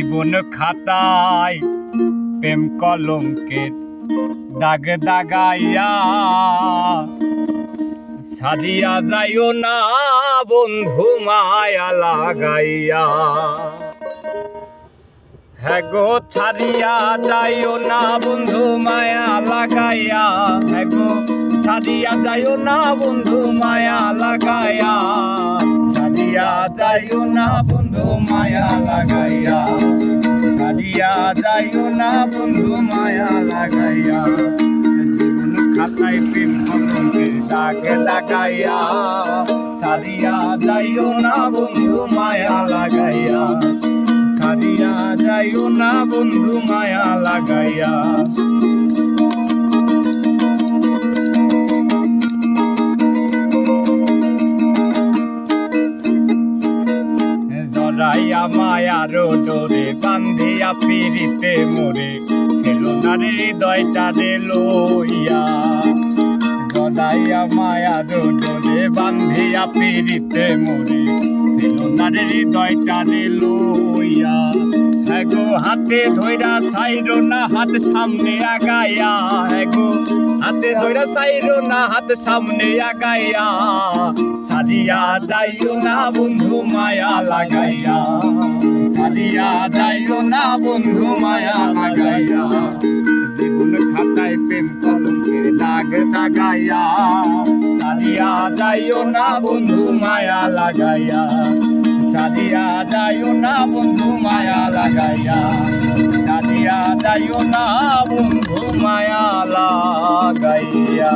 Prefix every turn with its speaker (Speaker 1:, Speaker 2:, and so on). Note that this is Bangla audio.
Speaker 1: জীবন খাতায় প্রেম কলঙ্কের দাগ দাগাইয়া সারিয়া যাইও না বন্ধু মায়া লাগাইয়া। হ্যাঁ গো, ছাড়িয়া যাইও না বন্ধু মায়া লাগাইয়া। হ্যাঁ গো, ছাড়িয়া যাইও না বন্ধু মায়া লাগাইয়া। ছাড়িয়া যাইও না বন্ধু মায়া লাগাইয়া। যাইও না বন্ধু মায়া লাগাইয়া। জীবন খাতায় প্রেম কলঙ্কে দাগে লাগাইয়া। সারিয়া যাইও না বন্ধু মায়া লাগাইয়া। সারিয়া যাইও না বন্ধু মায়া লাগাইয়া। জড়াইয়া মায়ার ডোরে বান্ধিয়া পিড়িতে মোরে। খেলো না রে হৃদয়টারে লইয়া। জড়াইয়া মায়ার ডোরে বান্ধিয়া পিড়িতে মোরে। খেলো না রে হৃদয়টারে লইয়া। এগো হাতে ধইরা সাইরো না, হাত সামনে আগাইয়া এগো হাতে ধইরা সাইরো না, হাত সামনে আগাইয়া। সারিয়া যাইও না বন্ধু মায়া লাগাইয়া। সারিয়া যাইও না বন্ধু মায়া লাগাইয়া। জীবন খাতায় প্রেম কলঙ্কের দাগ দাগাইয়া। সারিয়া যাইও না বন্ধু মায়া লাগাইয়া। সারিয়া যাইও না বন্ধু মায়া লাগাইয়া। সারিয়া যাইও না বন্ধু মায়া লাগাইয়া।